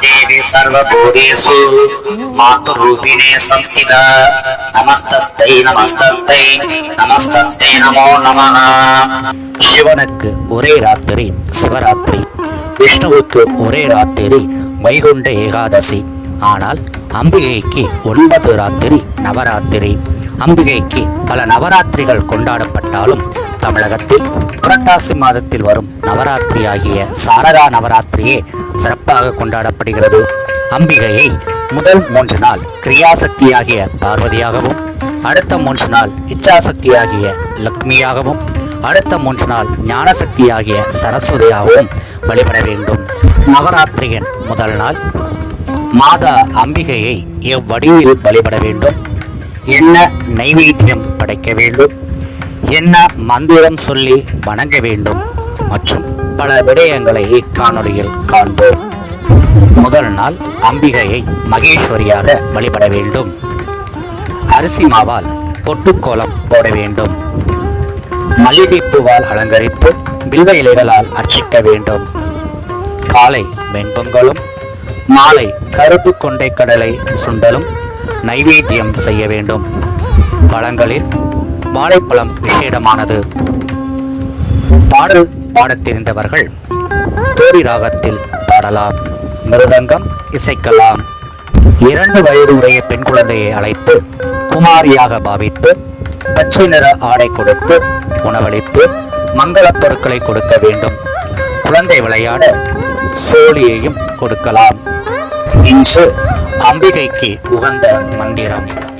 महादेवी सर्वभूतेषु मातृरूपिणे संस्थिता नमस्तस्यै नमस्तस्यै नमस्तस्यै नमो नमः சிவனுக்கு ஒரே ராத்திரி சிவராத்திரி விஷ்ணுவுக்கு ஒரே ராத்திரி வைகுண்ட ஏகாதசி ஆனால் அம்பிகைக்கு ஒன்பது ராத்திரி நவராத்திரி அம்பிகைக்கு பல நவராத்திரிகள் கொண்டாடப்பட்டாலும் தமிழகத்தில் புரட்டாசி மாதத்தில் வரும் நவராத்திரி ஆகிய சாரதா நவராத்திரியே சிறப்பாக கொண்டாடப்படுகிறது. அம்பிகையை முதல் மூன்று நாள் கிரியாசக்தியாகிய பார்வதியாகவும் அடுத்த மூன்று நாள் இச்சாசக்தியாகிய லக்ஷ்மியாகவும் அடுத்த மூன்று நாள் ஞானசக்தியாகிய சரஸ்வதியாகவும் வழிபட வேண்டும். நவராத்திரியின் முதல் நாள் மாதா அம்பிகையை எவ்வடியில் வழிபட வேண்டும்? என்ன நைவேத்தியம் படைக்க வேண்டும்? என்ன மந்திரம் சொல்லி வணங்க வேண்டும் மற்றும் பல விடயங்களை இக்காணொலியில் காண்போம். முதல் நாள் அம்பிகையை மகேஸ்வரியாக வழிபட வேண்டும். அரிசி மாவால் பொட்டுக்கோலம் போட வேண்டும். மல்லிகைப்பூவால் அலங்கரித்து வில்வ இலைகளால் அர்ச்சிக்க வேண்டும். காலை வெண்பொங்கலும் மாலை கருப்பு கொண்டை கடலை சுண்டலும் நைவேத்தியம் செய்ய வேண்டும். பழங்களில் வாழைப்பழம் விசேடமானது. பாடல் பாடத் தெரிந்தவர்கள் தோடி ராகத்தில் பாடலாம் மிருதங்கம் இசைக்கலாம். இரண்டு வயது உடைய பெண் குழந்தையை அழைத்து குமாரியாக பாவித்து பச்சை நிற ஆடை கொடுத்து உணவளித்து மங்களப் பொருட்களை கொடுக்க வேண்டும். குழந்தை விளையாட சோழியையும் கொடுக்கலாம். இன்று அம்பிகைக்கு உகந்த மந்திரம்.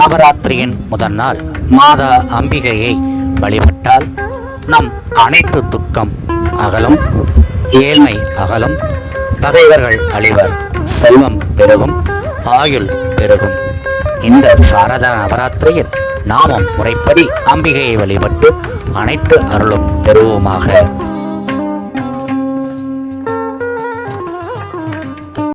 நவராத்திரியின் முதல் நாள். மாதா அம்பிகையை வழிபட்டால் நம் அனைத்து துக்கம் அகலும் ஏழ்மை அகலும். பகைவர்கள் அழிவர் செல்வம் பெருகும் ஆயுள் பெருகும். இந்த சாரதா நவராத்திரியில் நாமும் முறைப்படி அம்பிகையை வழிபட்டு அனைத்து அருளும் பெறுவோமாக.